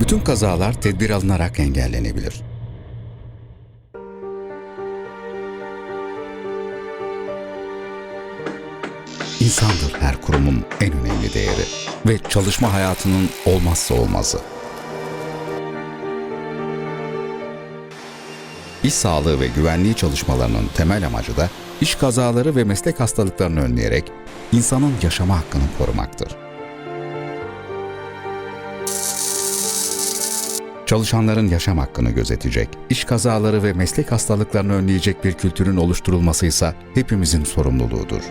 Bütün kazalar tedbir alınarak engellenebilir. İnsandır her kurumun en önemli değeri ve çalışma hayatının olmazsa olmazı. İş sağlığı ve güvenliği çalışmalarının temel amacı da iş kazaları ve meslek hastalıklarını önleyerek insanın yaşama hakkını korumaktır. Çalışanların yaşam hakkını gözetecek, iş kazaları ve meslek hastalıklarını önleyecek bir kültürün oluşturulması ise hepimizin sorumluluğudur.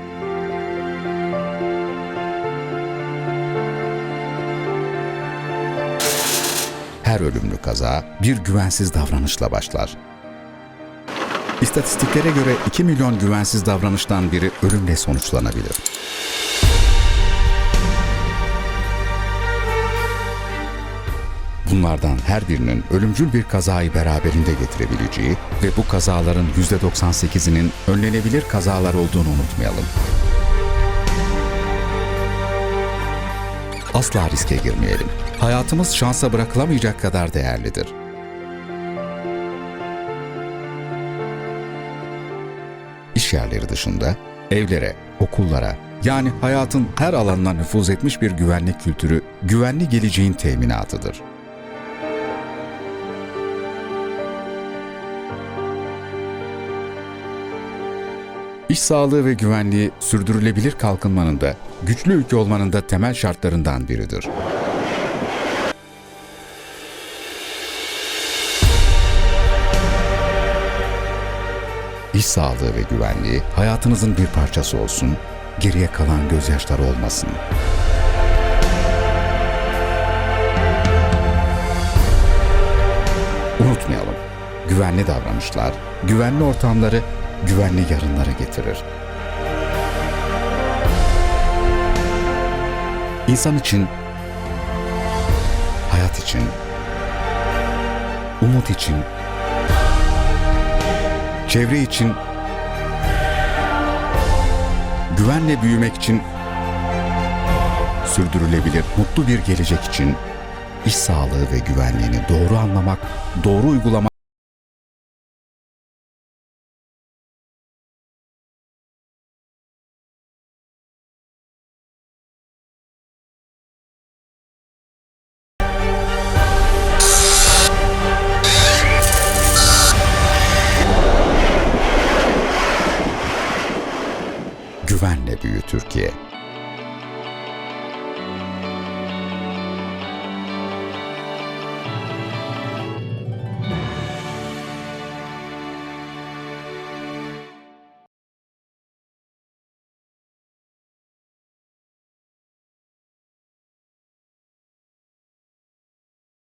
Her ölümlü kaza bir güvensiz davranışla başlar. İstatistiklere göre 2 milyon güvensiz davranıştan biri ölümle sonuçlanabilir. Bunlardan her birinin ölümcül bir kazayı beraberinde getirebileceği ve bu kazaların %98'inin önlenebilir kazalar olduğunu unutmayalım. Asla riske girmeyelim. Hayatımız şansa bırakılamayacak kadar değerlidir. İş yerleri dışında evlere, okullara yani hayatın her alanına nüfuz etmiş bir güvenlik kültürü güvenli geleceğin teminatıdır. İş sağlığı ve güvenliği sürdürülebilir kalkınmanın da, güçlü ülke olmanın da temel şartlarından biridir. İş sağlığı ve güvenliği hayatınızın bir parçası olsun, geriye kalan gözyaşları olmasın. Unutmayalım, güvenli davranışlar, güvenli ortamları, güvenli yarınları getirir. İnsan için, hayat için, umut için, çevre için, güvenle büyümek için, sürdürülebilir mutlu bir gelecek için iş sağlığı ve güvenliğini doğru anlamak, doğru uygulamak güvenle büyü Türkiye.